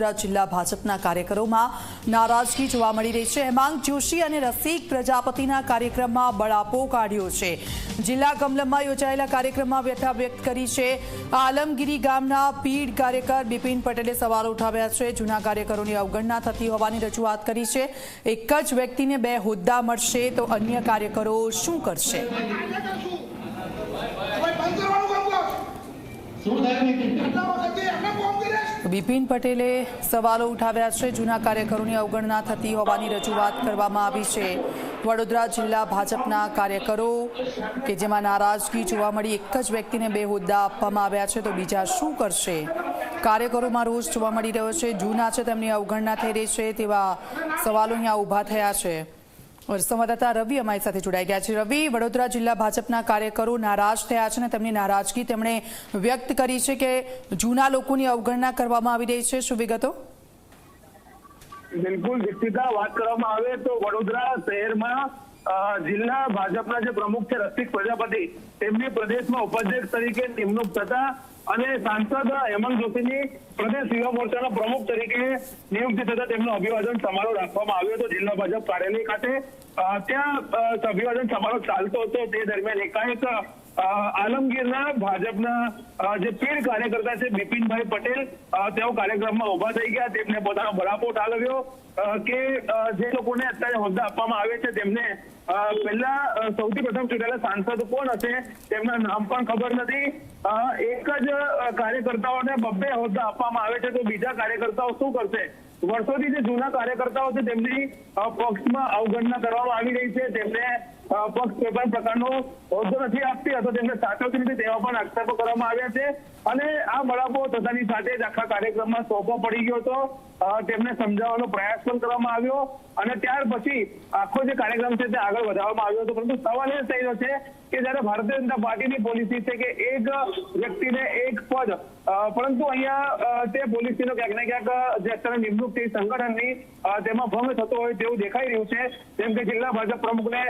વડોદરા જિલ્લા ભાજપના કાર્યકરોમાં નારાજગી જોવા મળી રહી છે. હેમાંગ જોશી અને રસિક પ્રજાપતિના કાર્યક્રમમાં બળાપો કાઢ્યો છે. જિલ્લા કમલમમાં યોજાયેલા કાર્યક્રમમાં વ્યથા વ્યક્ત કરી છે. આલમગીરી ગામના પીડ કાર્યકર બિપિન પટેલે સવાલો ઉઠાવ્યા છે. જૂના કાર્યકરોની અવગણના થતી હોવાની રજૂઆત કરી છે. એક જ વ્યક્તિને બે હોદ્દા મળશે તો અન્ય કાર્યકરો શું કરશે? શું બિપિન પટેલે સવાલો ઉઠાવ્યા છે. જૂના કાર્યકરોની અવગણના થતી હોવાની રજૂઆત કરવામાં આવી છે. વડોદરા જિલ્લા ભાજપના કાર્યકરો કે જેમાં નારાજગી જોવા મળી, એક જ વ્યક્તિને બે હોદ્દા આપવામાં આવ્યા છે, તો બીજા શું કરશે? કાર્યકરોમાં રોષ જોવા મળી રહ્યો છે. જૂના છે, તેમની અવગણના થઈ રહી છે, તેવા સવાલો અહીંયા ઊભા થયા છે. સંવાદદાતા રવિ અમારી સાથે જોડાઈ ગયા છે. રવિ, વડોદરા જિલ્લા ભાજપના કાર્યકરો નારાજ થયા છે અને તેમની નારાજગી તેમણે વ્યક્ત કરી છે કે જૂના લોકોની અવગણના કરવામાં આવી રહી છે. શું વિગતો? બિલકુલ દીક્ષિતા વાત કરવામાં આવે તો વડોદરા શહેરમાં જિલ્લા ભાજપના જે પ્રમુખ છે, રસિક પ્રજાપતિ, તેમની પ્રદેશમાં ઉપાધ્યક્ષ તરીકે નિમણૂક થતા અને સાંસદ હેમંત જોશીની પ્રદેશ યુવા મોરચાના પ્રમુખ તરીકે નિયુક્તિ થતા તેમનો અભિવાદન સમારોહ રાખવામાં આવ્યો હતો જિલ્લા ભાજપ કાર્યાલય ખાતે. ત્યાં અભિવાદન સમારોહ ચાલતો હતો. તે દરમિયાન એકાએક આલમગીરના ભાજપના જે પીર કાર્યકર્તા છે બિપિનભાઈ પટેલ તેઓ કાર્યક્રમમાં ઊભા થઈ ગયા. તેમને પોતાનો બળાપો ઠાલવ્યો કે જે લોકોને અત્યારે હોદ્દા આપવામાં આવે છે તેમને પહેલા સૌથી પ્રથમ ચૂંટાયેલા સાંસદ કોણ હશે તેમના નામ પણ ખબર નથી. એક જ કાર્યકર્તાઓને બબ્બે હોદ્દા આપવામાં આવે છે તો બીજા કાર્યકર્તાઓ શું કરશે? વર્ષોથી જે જૂના કાર્યકર્તાઓ છે તેમની પક્ષમાં અવગણના કરવામાં આવી રહી છે. તેમને પક્ષ કોઈ પણ પ્રકારનો હોદ્દો નથી આપતી અથવા તેમને સાચવતી નથી, તેવા પણ આક્ષેપો કરવામાં આવ્યા છે. અને આ બળાપો થતાની સાથે જ આખા કાર્યક્રમમાં સોંપો પડી ગયો હતો. તેમને સમજાવવાનો પ્રયાસ પણ કરવામાં આવ્યો. અને ત્યાર પછી આખો જે કાર્યક્રમ છે તે આગળ વધારવામાં આવ્યો હતો. પરંતુ સવાલ એ રહ્યો છે કે જયારે ભારતીય જનતા પાર્ટીની પોલિસી છે કે એક વ્યક્તિને એક પદ પરંતુ અહીંયા તે પોલિસીનો ક્યાંક ને ક્યાંક, જે અત્યારે નિમણૂક થઈ સંગઠનની તેમાં ભંગ થતો હોય તેવું દેખાઈ રહ્યું છે. જેમ કે જિલ્લા ભાજપ પ્રમુખને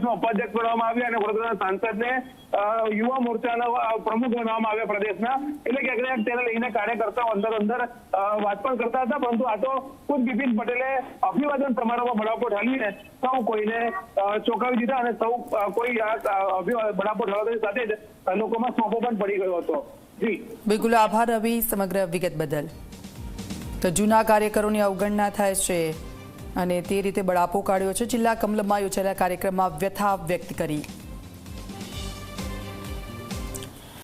પ્રદેશમાં ઉપાધ્યક્ષ બનાવવામાં આવ્યા અને વડોદરાના સાંસદને યુવા મોરચાના પ્રમુખ બનાવવામાં આવ્યા પ્રદેશના. એટલે કે ક્યાંક તેને લઈને કાર્યકર્તાઓ અંદર અંદર વાત પણ કરતા હતા, પરંતુ આ તો ખુદ બિપિન પટેલે અભિવાદન સમારોહમાં બળાપો ઢાલીને સૌ કોઈને ચોંકાવી દીધા અને સૌ કોઈ બળાપો ઢાળવાની સાથે જ લોકોમાં સોંપો પણ પડી ગયો હતો. જી. બિલકુલ આભાર, રવિ, સમગ્ર વિગત બદલ. તો જૂના કાર્યકરોની અવગણના થાય છે. અને તે રીતે બળાપો કાઢ્યો છે. જિલ્લા કમલમમાં યોજાયેલા કાર્યક્રમમાં વ્યથા વ્યક્ત કરી.